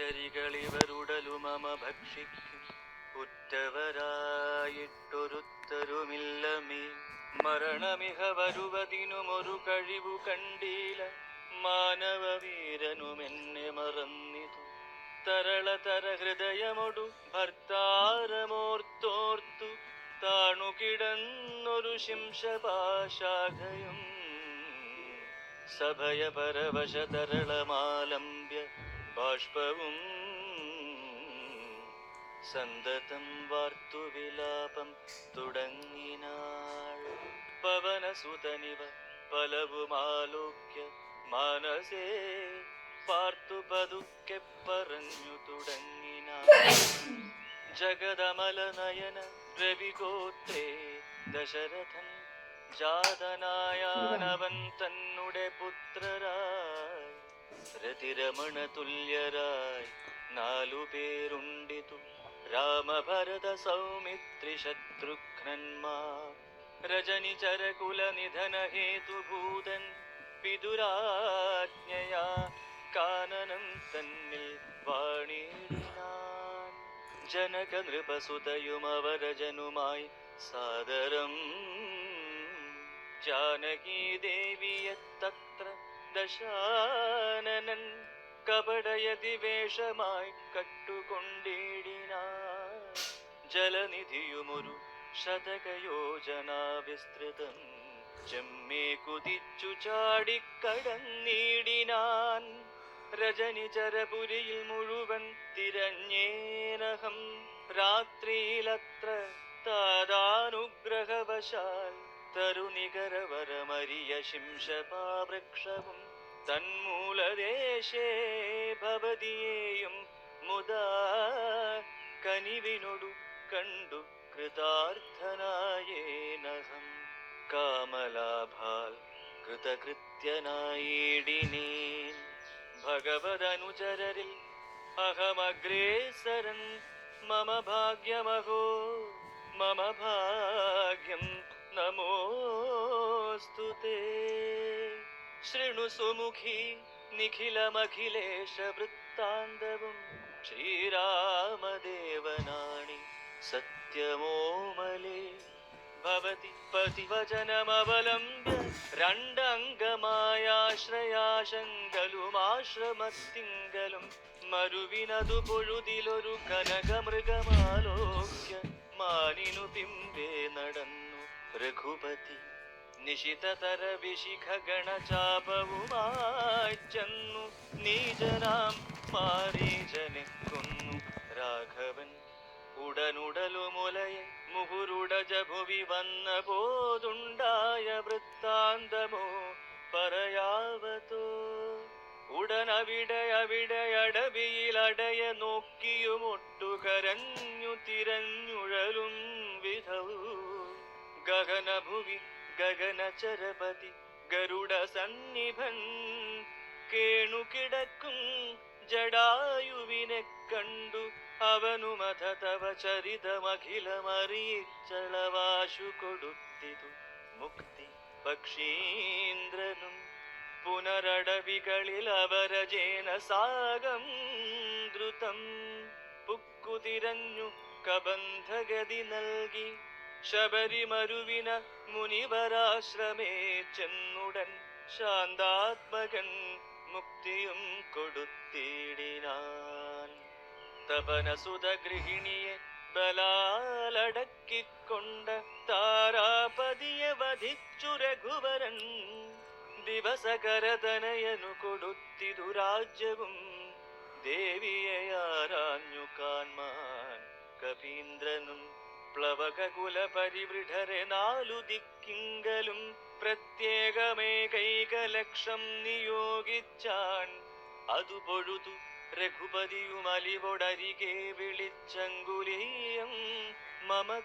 സഹചരികളിവരുടലു മമ ഭക്ഷിക്കും ഉറ്റവരായിട്ടൊരുത്തരുമില്ലമേ. മരണമിഹ വരുവതിനുമൊരു കഴിവു കണ്ടീല. മാനവവീരനുമെന്നെ മറന്നിതു. തരളതര ഹൃദയമൊടു ഭർത്താരമോർത്തോർത്തു. താണു കിടന്നൊരു ശിംശപാശാഖയും. സഭയ പരവശ തരളമാലംബ്യ ബാഷ്പവും സന്തതം വാർത്തു വിലാപം തുടങ്ങിനാൾ. പവനസുതനിവ പലവുമാലോക്യ മനസേ പാർത്തു പതുക്കെ പറഞ്ഞു തുടങ്ങിനാൾ. ജഗദമലനയന രവിഗോത്രേ ദശരഥൻ ജാതനായാനവൻ തന്നുടെ പുത്രരായി രതിരമണ തുല്യരായി നാലു പേരുണ്ടിതു രാമഭരത സൗമിത്രി ശത്രുഘ്നന്മാർ. രജനി ചരകുല നിധന ഹേതുഭൂതൻ പിതുരാജ്ഞയാ കാനനം തന്നിൽ വാണിടിനാൻ ജനക നൃപസുതയുമവരജനുമായി സാദരം. ജാനകീ ദേവിയത്തത്ര ദശാനനൻ കപടയതി വേഷമായി കട്ടുകൊണ്ടിടിനാ ജലനിധിയുമൊരു ശതകയോജന വിസ്തൃതം ചെമ്മേ കുതിച്ചു ചാടിക്കടന്നിടിനാൻ രജനിചരപുരിയിൽ മുഴുവൻ തിരഞ്ഞേനഹം രാത്രിയിലത്ര താതാനുഗ്രഹവശാൽ തരുനികരവരമരിയ ശിംശപാവൃക്ഷവും തന്മൂലദേശേ ഭവതിയേയും മുതാ കനിവിനൊടു കണ്ടു കൃതാർത്ഥനായേനഹം കാമലാഭാൽ കൃതകൃത്യനായിടിനേൻ ഭഗവതനുചരരിൽ അഹമഗ്രേസരൻ മമ ഭാഗ്യമഹോ. മമ ഭാഗ്യം നമോസ്തു ശൃണു സുമുഖി നിഖിലമഖിലേശ വൃത്താന്തവും ശ്രീരാമദേവനാണി സത്യമോമലേ. ഭവതി പതിവചനമവലംബ്യ രണ്ടംഗമായാശ്രയാശങ്കലുമാശ്രമത്തിങ്കലും മരുവിനതു പൊഴുതിലൊരു കനകമൃഗമാലോക്യ മാനിനു പിമ്പേ നടന്നു രഘുപതി നിശിതതര വിശിഖ ഗണചാപവുമായി ചെന്നു. നീജനാം മാരീജനെ കൊന്നു. രാഘവൻ ഉടനുടലുമുലയെ മുഹുരുടജഭുവി വന്ന പോതുണ്ടായ വൃത്താന്തമോ പറയാവതോ? ഉടനവിടെ അവിടെ നോക്കിയുമൊട്ടു കരഞ്ഞു തിരഞ്ഞുഴലും വിധവു ഗഗനഭുവി ഗഗനചരപതി ഗരുഡ സന്നിഭൻ കേണുകിടക്കും ജടായുവിനെ കണ്ടു. അവനുമഥ തവ ചരിതമഖിലമറിയിച്ചളവാശു കൊടുത്തിതു. മുക്തി പക്ഷീന്ദ്രനും പുനരടവികളിൽ അവരജേന സാഗം ദ്രുതം. പുക്കുതിരഞ്ഞു കബന്ധഗതി നൽകി ശബരിമരുവിന മുനിവരാശ്രമേ ചെന്നുടൻ ശാന്താത്മകൻ മുക്തിയും കൊടുത്തിടിനാൻ. തപനസുത ഗൃഹിണിയെ ബലാലടക്കിക്കൊണ്ട താരാപതിയെ വധിച്ചു രഘുവരൻ. ദിവസകരതനയനു കൊടുത്തിതു രാജ്യവും ദേവിയെ ആരാഞ്ഞു കാൺമാൻ കപീന്ദ്രനും പ്ലവകകുല പരിവൃഢരെ നാലു ദിക്കിങ്കലും പ്രത്യേകമേ കൈകലക്ഷം നിയോഗിച്ചാൻ. അതു പൊഴുതു രഘുപതിയും അലിവൊടരികെ വിളിച്ചങ്കുലീയം മമ